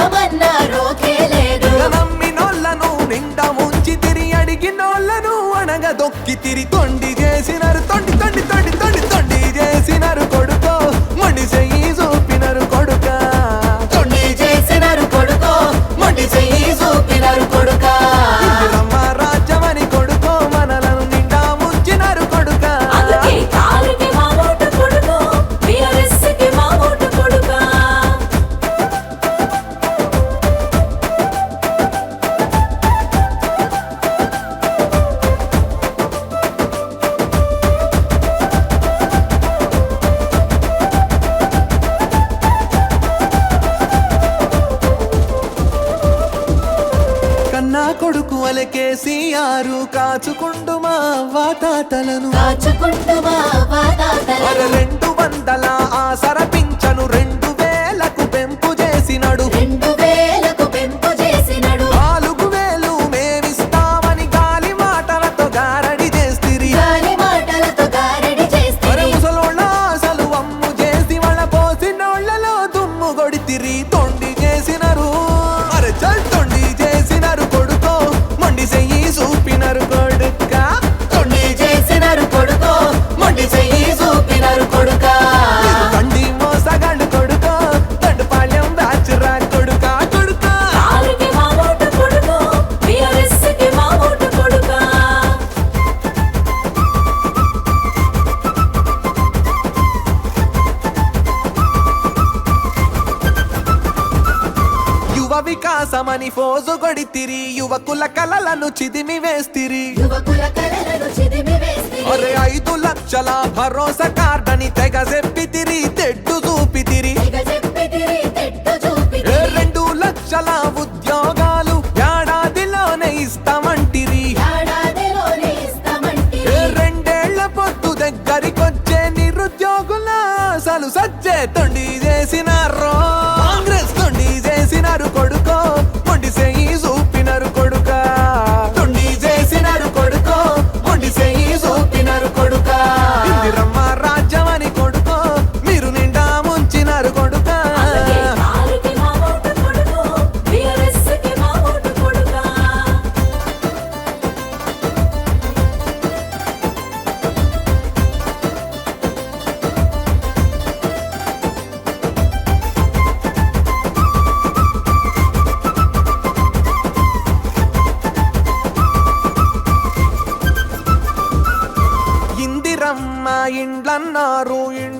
కొంటామన్నా రోకే నమ్మినోళ్ళను నిండా ముంచి తిరి అడిగినోళ్ళను అనగదొక్కి తిరి తొండి చేసినారు తొండి కొడుకు అలకేసియారు కాచుకుండు మా వాతాతలను. అర రెండు వందల ఆసర పింఛను రెండు వేలకు పెంపు చేసినడు. నాలుగు వేలు మేమిస్తామని గాలి మాటలతో గారడి చేస్తిరి. గాలి మాటలతో గారడి మరి చేస్తే ముసలోళ్ళ అసలు అమ్ము చేసి వాళ్ళ పోసినోళ్ళలో దుమ్ము కొడితిరి. వికాసమని ఫోజు గొడితిరి యువకుల కలలను చిదిమి వేస్తిరి ఐదు లక్షల భరోసా కార్డని తెగ చెప్పితిరి తెడ్డు చూపితిరి. రెండు లక్షల ఉద్యోగాలు ఏడాదిలోనే ఇస్తామంటిరి. రెండేళ్ళ పొత్తు దగ్గరికొచ్చే నిరుద్యోగుల అసలు సజ్జేతుండి ఇండ్లన్నారు ఇండ్ల